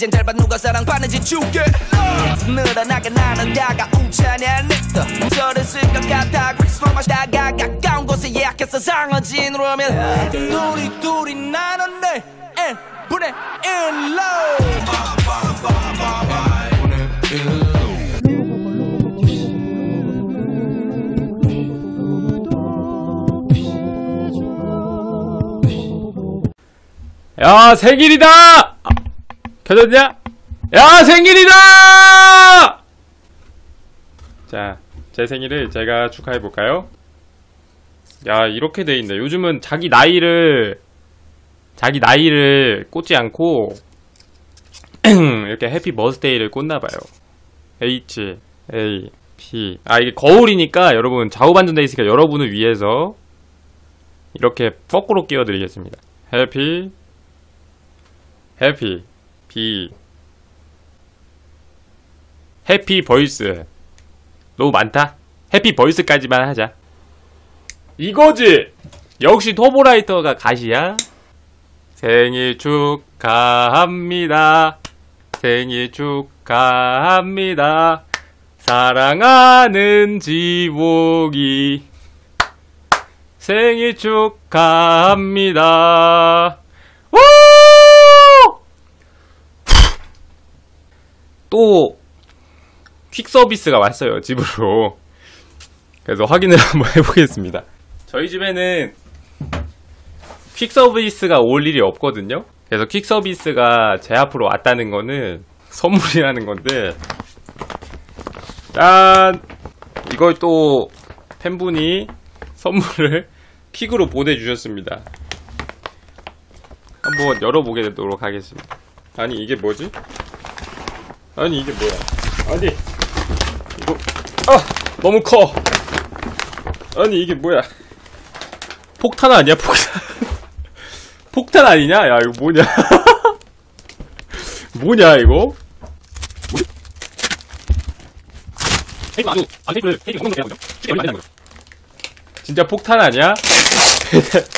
이젠 잘봐 누가 사랑받는지 줄게. 늘어나게 나는 다가오자니 또 소리 쓸것 같아 크리스마 마시다가 가까운 곳에 예약해서 상어진으로 하면 우리 둘이 나눴네 and 분의 일로. 야 생일이다! 아, 켜졌냐? 야 생일이다! 자, 제 생일을 제가 축하해 볼까요? 야 이렇게 돼 있네. 요즘은 자기 나이를 자기 나이를 꽂지 않고 이렇게 해피 버스데이를 꽂나 봐요. H A P 아 이게 거울이니까 여러분 좌우 반전돼 있으니까 여러분을 위해서 이렇게 거꾸로 끼워 드리겠습니다. 해피 해피 비 해피 벌스 너무 많다. 해피 벌스까지만 하자. 이거지! 역시 토보라이터가 가시야. 생일 축하합니다. 생일 축하합니다. 사랑하는 지복이. 생일 축하합니다 우! 또 퀵서비스가 왔어요 집으로. 그래서 확인을 한번 해보겠습니다. 저희 집에는 퀵서비스가 올 일이 없거든요. 그래서 퀵서비스가 제 앞으로 왔다는 거는 선물이라는 건데 짠! 이걸 또 팬분이 선물을 퀵으로 보내주셨습니다. 한번 열어보게 되도록 하겠습니다. 아니 이게 뭐지? 아니 이게 뭐야? 아니 이거 아 너무 커. 아니 이게 뭐야? 폭탄 아니야 폭탄? 폭탄 아니냐? 야 이거 뭐냐? 뭐냐 이거? 아 거죠? 진짜 폭탄 아니야?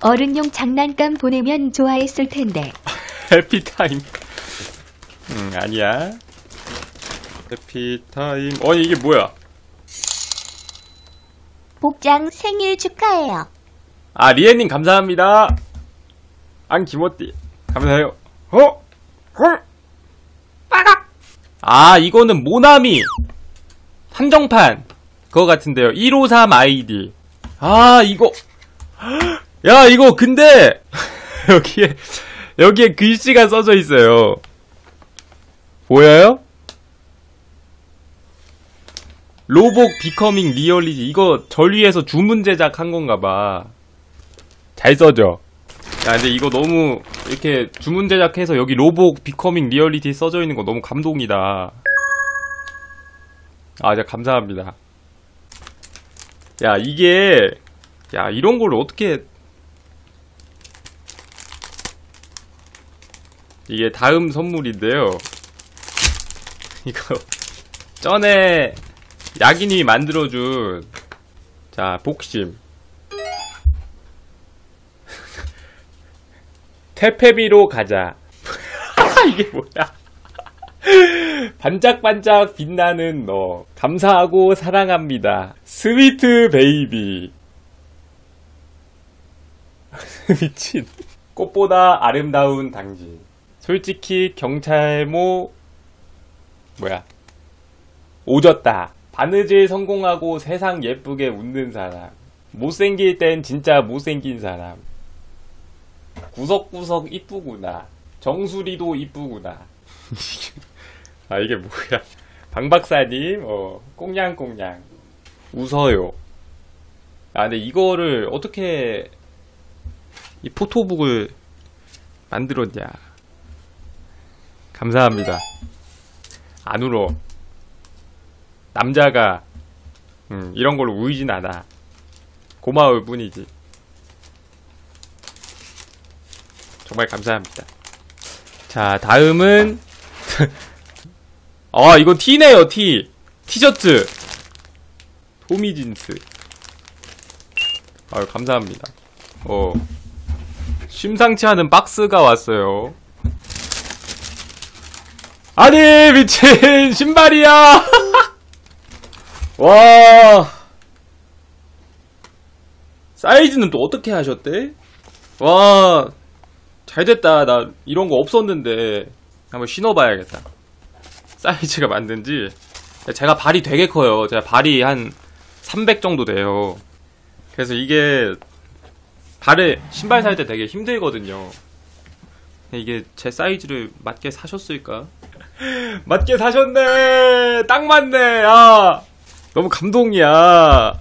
어른용 장난감 보내면 좋아했을 텐데. 해피타임. 음, 아니야. 해피타임. 어, 이게 뭐야? 복장 생일 축하해요. 아, 리에님 감사합니다. 안 기모띠. 감사해요. 어? 헐? 빠각! 아, 이거는 모나미. 한정판. 그거 같은데요. 153 아이디. 아, 이거. 야, 이거 근데 여기에 여기에 글씨가 써져 있어요. 보여요? 로복 비커밍 리얼리티 이거 전위에서 주문 제작한 건가 봐. 잘 써져. 야, 근데 이거 너무 이렇게 주문 제작해서 여기 로복 비커밍 리얼리티 써져 있는 거 너무 감동이다. 아, 진짜 감사합니다. 야, 이게 야, 이런 걸 어떻게 이게 다음 선물인데요. 이거 전에 야기님이 만들어준 자 복심 테페비로 가자. 이게 뭐야? 반짝반짝 빛나는 너 감사하고 사랑합니다. 스위트 베이비 미친. 꽃보다 아름다운 당신 솔직히 경찰모 뭐야 오졌다. 바느질 성공하고 세상 예쁘게 웃는 사람. 못생길 땐 진짜 못생긴 사람. 구석구석 이쁘구나. 정수리도 이쁘구나. 아 이게 뭐야. 방 박사님 어 꽁냥꽁냥. 웃어요. 아 근데 이거를 어떻게 이 포토북을 만들었냐 감사합니다. 안 울어. 남자가 음, 이런 걸로 우이진 않아. 고마울 뿐이지. 정말 감사합니다. 자, 다음은 아, 이건 티네요, 티. 티셔츠. 토미진스. 아유, 감사합니다. 어. 심상치 않은 박스가 왔어요. 아니, 미친! 신발이야! 와. 사이즈는 또 어떻게 하셨대? 와. 잘 됐다. 나 이런 거 없었는데. 한번 신어봐야겠다. 사이즈가 맞는지. 제가 발이 되게 커요. 제가 발이 한 300 정도 돼요. 그래서 이게 발에 신발 살 때 되게 힘들거든요. 이게 제 사이즈를 맞게 사셨을까? 맞게 사셨네! 딱 맞네! 야! 너무 감동이야.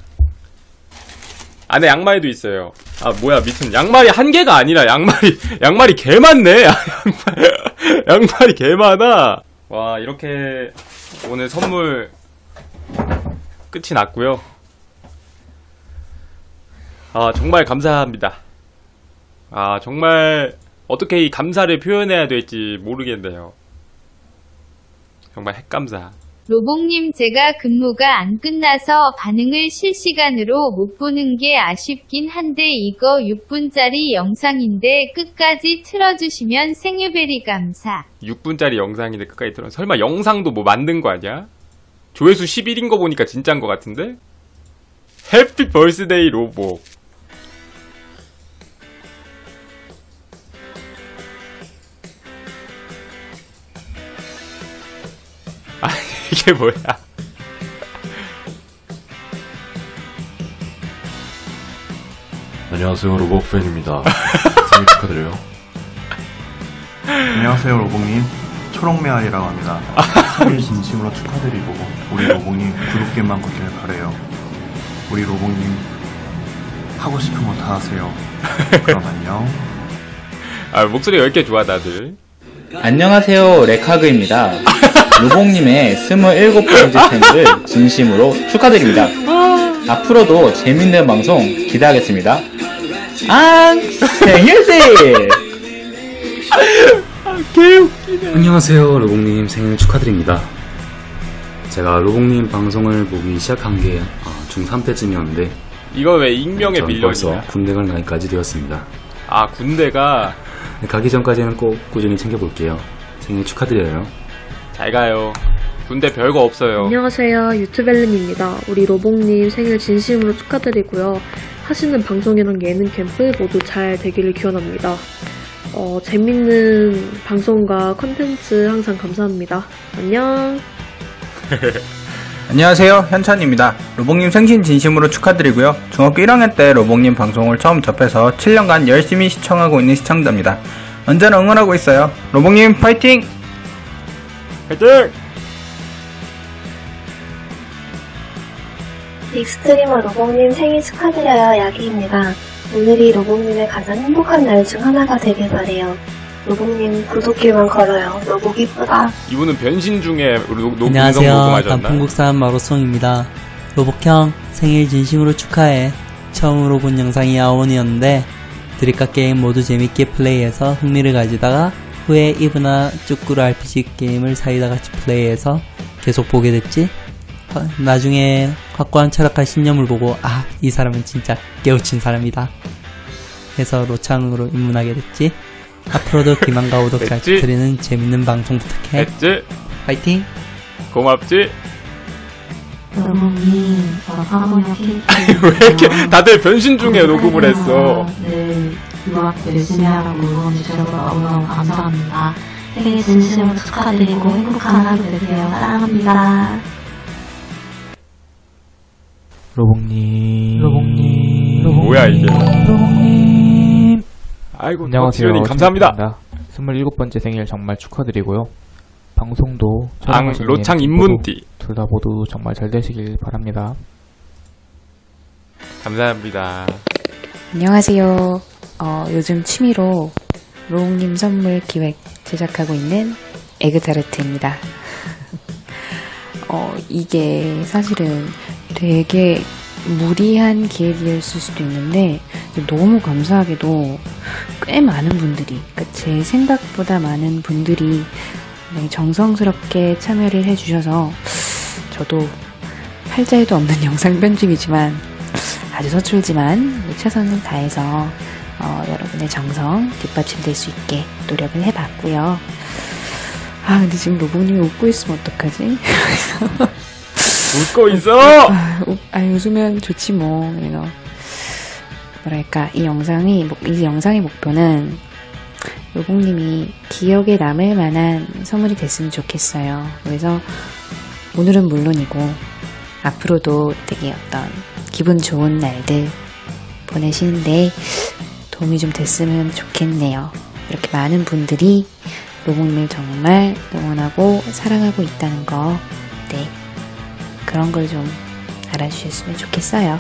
안에 양말도 있어요. 아, 뭐야, 미친. 양말이 한 개가 아니라 양말이, 양말이 개 많네? 아, 양말, 양말이 개 많아. 와, 이렇게 오늘 선물 끝이 났고요. 아, 정말 감사합니다. 아, 정말 어떻게 이 감사를 표현해야 될지 모르겠네요. 정말 핵감사. 로봉님 제가 근무가 안 끝나서 반응을 실시간으로 못 보는 게 아쉽긴 한데 이거 6분짜리 영상인데 끝까지 틀어주시면 생유베리 감사. 6분짜리 영상인데 끝까지 들어. 설마 영상도 뭐 만든 거 아니야? 조회수 11인 거 보니까 진짜인 거 같은데? 해피 벌스데이 로보. 이게 뭐야? 안녕하세요 로봇팬입니다. 생일 축하드려요. 안녕하세요 로봉님. 초록메아리라고 합니다. 생일 진심으로 축하드리고 우리 로봉님 구독길만 걷길 바래요. 우리 로봉님 하고 싶은 거 다 하세요. 그럼 안녕 아, 목소리 왜 이렇게 좋아, 다들? 안녕하세요, 레카그입니다. 루봉님의 27번째 생일을 진심으로 축하드립니다. 앞으로도 재밌는 방송 기대하겠습니다. 앙! 생일세! 안녕하세요, 로봉님 생일 축하드립니다. 제가 로봉님 방송을 보기 시작한 게 아, 중3 때쯤이었는데 이거 왜 익명의 저는 벌써? 군대 갈 나이까지 되었습니다. 아, 군대가 가기 전까지는 꼭 꾸준히 챙겨볼게요. 생일 축하드려요. 잘 가요. 군대 별거 없어요. 안녕하세요. 유튜벨름입니다. 우리 로봉님 생일 진심으로 축하드리고요. 하시는 방송이랑 예능 캠프 모두 잘 되기를 기원합니다. 어, 재밌는 방송과 컨텐츠 항상 감사합니다. 안녕. 안녕하세요 현찬입니다 로봉님 생신 진심으로 축하드리고요 중학교 1학년 때 로봉님 방송을 처음 접해서 7년간 열심히 시청하고 있는 시청자입니다 언제나 응원하고 있어요 로봉님 파이팅! 화이팅! 빅스트리머 로봉님 생일 축하드려요. 야기입니다. 오늘이 로봉님의 가장 행복한 날 중 하나가 되길 바래요. 로봉님 구독길만 걸어요. 로복 이쁘다. 이분은 변신 중에 녹, 녹, 안녕하세요. 단풍국산 마로송입니다. 로복형 생일 진심으로 축하해. 처음으로 본 영상이 아원이었는데 드립카 게임 모두 재밌게 플레이해서 흥미를 가지다가 후에 이브나 쭈꾸루 RPG 게임을 사이다 같이 플레이해서 계속 보게 됐지. 화- 나중에 확고한 철학과 신념을 보고 아 이 사람은 진짜 깨우친 사람이다. 해서 로창으로 입문하게 됐지. 앞으로도 기만과 오독 잘 됐지? 부탁드리는 재밌는 방송 부탁해. 했지? 파이팅! 고맙지? 케이크. 왜 이렇게 다들 변신 중에 녹음을 했어? 네, 유학 열심히 하라고 응원해주셔서 너무너무 감사합니다. 생일 진심으로 축하드리고 행복한 하루 되세요. 사랑합니다. 로봉님. 로봉님. 뭐야, 이게. 로봉님. 아이고, 안녕하세요. 박지현님 감사합니다. 27번째 생일 정말 축하드리고요. 방송도 ang, 로창 인문띠. 둘 다 모두 정말 잘 되시길 바랍니다. 감사합니다. 안녕하세요. 어, 요즘 취미로 로웅님 선물 기획 제작하고 있는 에그타르트입니다. 어, 이게 사실은 되게 무리한 기획이었을 수도 있는데 너무 감사하게도 꽤 많은 분들이 그러니까 제 생각보다 많은 분들이 굉장히 정성스럽게 참여를 해주셔서 저도 팔자에도 없는 영상 편집이지만 아주 서툴지만 최선을 다해서 어, 여러분의 정성 뒷받침될 수 있게 노력을 해봤고요. 아 근데 지금 로봉님이 웃고 있으면 어떡하지? 웃고 있어! 아, 우- 아, 웃으면 좋지 뭐. 그래서 뭐랄까 이 영상이 목- 이 영상의 목표는 로봉님이 기억에 남을 만한 선물이 됐으면 좋겠어요. 그래서 오늘은 물론이고 앞으로도 되게 어떤 기분 좋은 날들 보내시는데 도움이 좀 됐으면 좋겠네요. 이렇게 많은 분들이 로봉님을 정말 응원하고 사랑하고 있다는 거, 네. 그런 걸 좀 알아주셨으면 좋겠어요.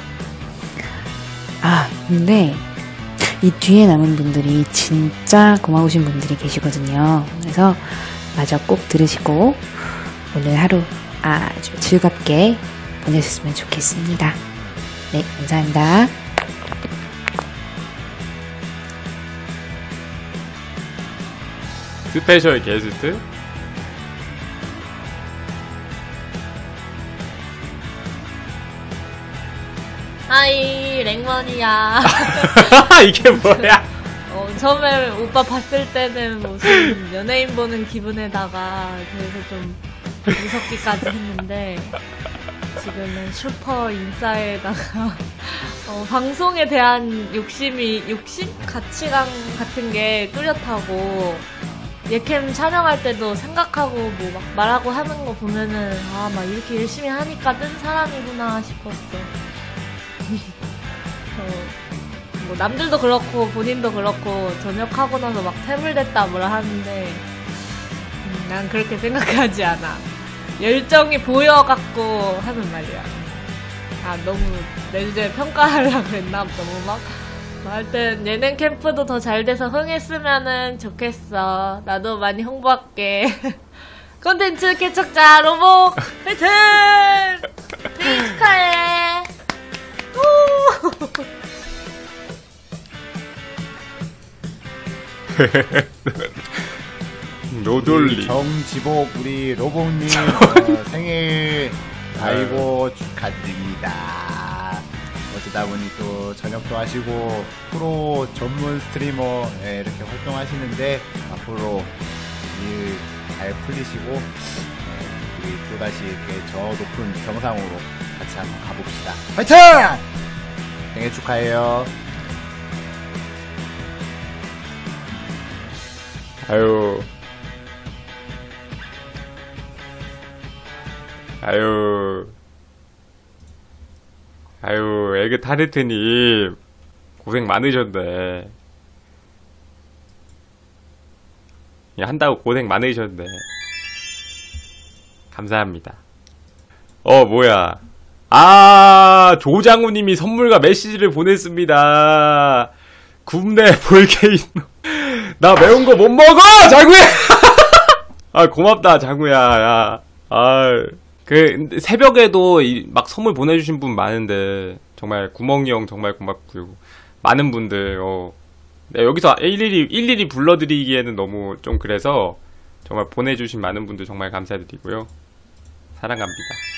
아, 근데 이 뒤에 남은 분들이 진짜 고마우신 분들이 계시거든요. 그래서 마저 꼭 들으시고 오늘 하루 아주 즐겁게 보내셨으면 좋겠습니다. 네, 감사합니다. 스페셜 게스트? 하이 랭먼이야 이게 뭐야? 어, 처음에 오빠 봤을 때는 무슨 연예인 보는 기분에다가 그래서 좀 무섭기까지 했는데 지금은 슈퍼 인싸에다가 어, 방송에 대한 욕심이 욕심? 가치관 같은 게 뚜렷하고 예캠 촬영할 때도 생각하고 뭐 막 말하고 하는 거 보면은 아 막 이렇게 열심히 하니까 뜬 사람이구나 싶었어. 어, 뭐 남들도 그렇고 본인도 그렇고 전역하고 나서 막 퇴물됐다 뭐라 하는데 음, 난 그렇게 생각하지 않아. 열정이 보여갖고 하는 말이야. 아 너무 내 주제에 평가하려고 그랬나 너무 막 하여튼 예능 캠프도 더 잘 돼서 흥했으면은 좋겠어. 나도 많이 홍보할게. 콘텐츠 개척자 로복 화이팅! 생일 축하해. 우! 노돌리. 정지복 우리 로봉님 어, 생일 아이고 축하드립니다. 어쩌다 보니 또 전역도 하시고 프로 전문 스트리머 예, 이렇게 활동하시는데 앞으로 일 잘 풀리시고 예, 우리 또 다시 이렇게 저 높은 정상으로 같이 한번 가봅시다. 화이팅! 생일 축하해요. 아유. 아유. 아유, 에그 타르트님. 고생 많으셨네. 예, 한다고 고생 많으셨네. 감사합니다. 어, 뭐야. 아, 조장우님이 선물과 메시지를 보냈습니다. 굽네, 볼케이노. 나 매운 거 못 먹어! 장우야! 아, 고맙다, 장우야, 야. 아, 그, 새벽에도 이- 막 선물 보내주신 분 많은데, 정말 구멍이 형 정말 고맙고요. 많은 분들, 어. 네, 여기서 일일이, 일일이 불러드리기에는 너무 좀 그래서, 정말 보내주신 많은 분들 정말 감사드리고요. 사랑합니다.